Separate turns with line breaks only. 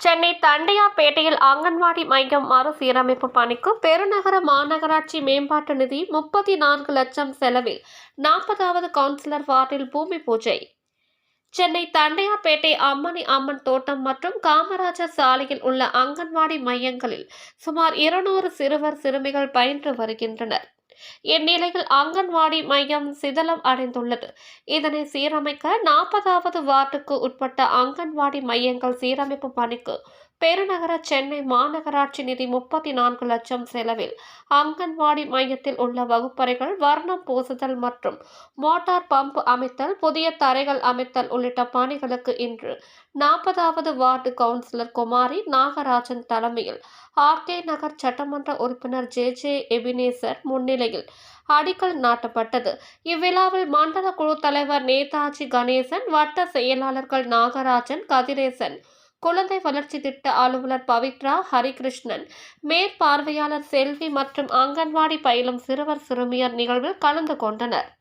சென்னை தண்டையாப்பேட்டையில் அங்கன்வாடி மையம் மறுசீரமைப்பு பணிக்கு பெருநகர மாநகராட்சி மேம்பாட்டு நிதி முப்பத்தி நான்கு லட்சம் செலவில் நாற்பதாவது கவுன்சிலர் வார்டில் பூமி பூஜை. சென்னை தண்டையாப்பேட்டை அம்மணி அம்மன் தோட்டம் மற்றும் காமராஜர் சாலையில் உள்ள அங்கன்வாடி மையங்களில் சுமார் இருநூறு சிறுவர் சிறுமிகள் பயின்று வருகின்றனர். இந்நிலையில் அங்கன்வாடி மையம் சிதலம் அடைந்துள்ளது. இதனை சீரமைக்க நாற்பதாவது வார்டுக்கு உட்பட்ட அங்கன்வாடி மையங்கள் சீரமைப்பு பணிக்கு பெருநகர சென்னை மாநகராட்சி நிதி முப்பத்தி நான்கு லட்சம் செலவில் அங்கன்வாடி மையத்தில் உள்ள வகுப்பறைகள் வர்ணம் பூசுதல் மற்றும் மோட்டார் பம்ப் அமைத்தல் புதிய தரைகள் அமைத்தல் உள்ளிட்ட பணிகளுக்கு இன்று நாற்பதாவது வார்டு கவுன்சிலர் குமாரி நாகராஜன் தலைமையில் ஆர்கே நகர் சட்டமன்ற உறுப்பினர் ஜே ஜே எபினேசர் முன்னிலையில் அடிக்கல் நாட்டப்பட்டது. இவ்விழாவில் மண்டல குழு தலைவர் நேதாஜி கணேசன் வட்ட செயலாளர்கள் நாகராஜன் கதிரேசன் குழந்தை வளர்ச்சி திட்ட அலுவலர் பவித்ரா ஹரிகிருஷ்ணன். மேற்பார்வையாளர் செல்வி மற்றும் அங்கன்வாடி பயிலும் சிறுவர் சிறுமியர் நிகழ்வில் கலந்து கொண்டனர்.